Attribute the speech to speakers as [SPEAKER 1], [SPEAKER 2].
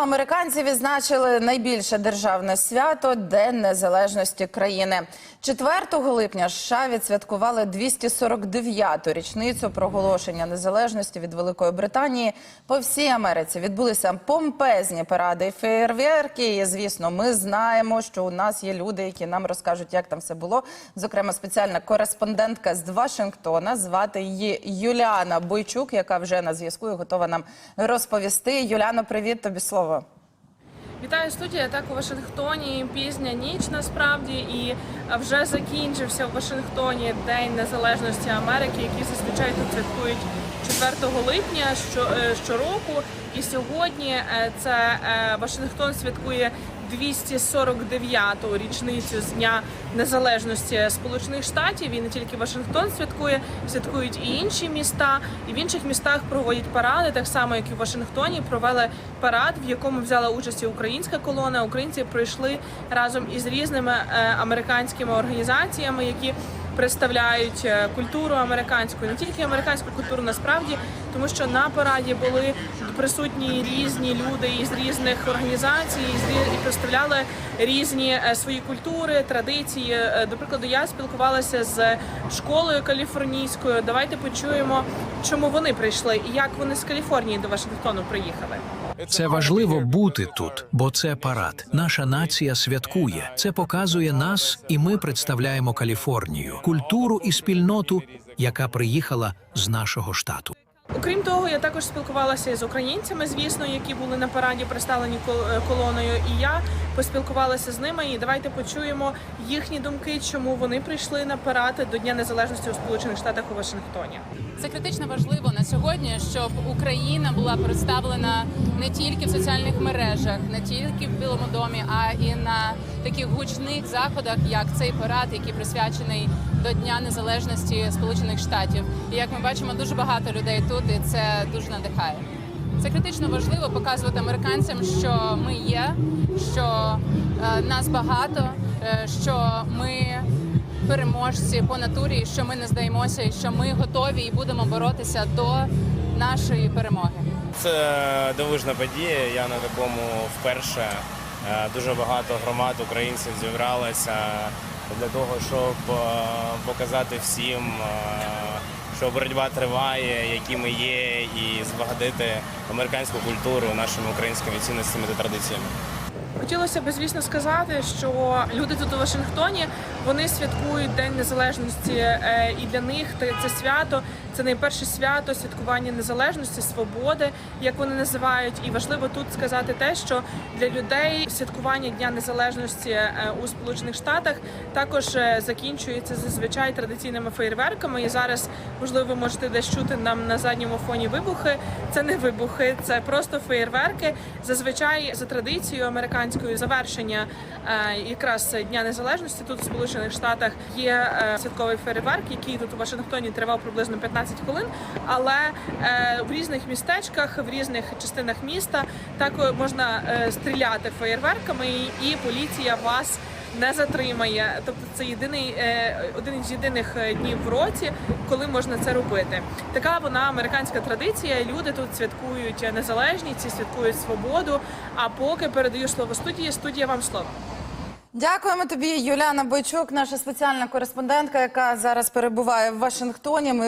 [SPEAKER 1] американці відзначили найбільше державне свято День Незалежності країни. 4 липня США відсвяткували 249-ту річницю проголошення незалежності від Великої Британії. По всій Америці відбулися помпезні паради і феєрверки. І звісно, ми знаємо, що у нас є люди, які нам розкажуть, як там все було. Зокрема, спеціальна кореспондентка з Вашингтона. Звати її Юліана Бойчук, яка вже на зв'язку і готова нам розповісти. Юляно, привіт тобі слово.
[SPEAKER 2] Вітаю студія. Так у Вашингтоні пізня ніч насправді і вже закінчився в Вашингтоні День Незалежності Америки, який зазвичай тут святкують 4 липня що- е, щороку. І сьогодні е, це е, Вашингтон святкує 249-ту річницю з Дня Незалежності Сполучених Штатів. І не тільки Вашингтон святкує, святкують і інші міста. І в інших містах проводять паради, так само як і в Вашингтоні. Провели парад, в якому взяла участь і українська колона. Українці прийшли разом із різними американськими організаціями, які представляють е, культуру американську, не тільки американську культуру насправді, тому що на параді були присутні різні люди із різних організацій, із і представляли різні е, свої культури, традиції. Е, До прикладу, я спілкувалася з школою каліфорнійською. Давайте почуємо, чому вони прийшли і як вони з Каліфорнії до Вашингтону приїхали.
[SPEAKER 3] Це важливо бути тут, бо це парад. Наша нація святкує. Це показує нас, і ми представляємо Каліфорнію, культуру і спільноту, яка приїхала з нашого штату.
[SPEAKER 2] Окрім того, я також спілкувалася з українцями, звісно, які були на параді представлені е, колоною. І я поспілкувалася з ними. І давайте почуємо їхні думки, чому вони прийшли на парад до Дня Незалежності у Сполучених Штатах у Вашингтоні.
[SPEAKER 4] Це критично важливо на сьогодні, щоб Україна була представлена не тільки в соціальних мережах, не тільки в Білому домі, а і на таких гучних заходах, як цей парад, який присвячений до Дня Незалежності Сполучених Штатів. І як ми бачимо, дуже багато людей тут, і це дуже надихає. Це критично важливо показувати американцям, що ми є, що е, нас багато, е, що ми переможці по натурі, що ми не здаємося, і що ми готові і будемо боротися до нашої перемоги.
[SPEAKER 5] Це дивижна подія. Я на такому вперше. Е, Дуже багато громад українців зібралося для того, щоб е, показати всім, е, що боротьба триває, які ми є, і збагатити американську культуру нашими українськими цінностями та традиціями.
[SPEAKER 2] Хотілося б, звісно, сказати, що люди тут у Вашингтоні вони святкують День Незалежності, і для них це свято це найперше свято святкування незалежності, свободи, як вони називають. І важливо тут сказати те, що для людей святкування Дня Незалежності е, у Сполучених Штатах також е, закінчується зазвичай традиційними феєрверками. І зараз, можливо, ви можете десь чути нам на задньому фоні вибухи. Це не вибухи, це просто феєрверки. Зазвичай за традицією американською завершення е, якраз Дня Незалежності тут у Сполучених Штатах є святковий фейерверк, який тут у Вашингтоні тривав приблизно 15 хвилин. Але е, в різних містечках, в різних частинах міста так можна е, стріляти феєрверками, і, поліція вас не затримає. Тобто це єдиний е, один із єдиних е, днів в році, коли можна це робити. Така вона американська традиція. Люди тут святкують незалежність, святкують свободу. А поки передаю слово студії, студія вам слово.
[SPEAKER 1] Дякуємо тобі, Юляна Бойчук, наша спеціальна кореспондентка, яка зараз перебуває в Вашингтоні. Ми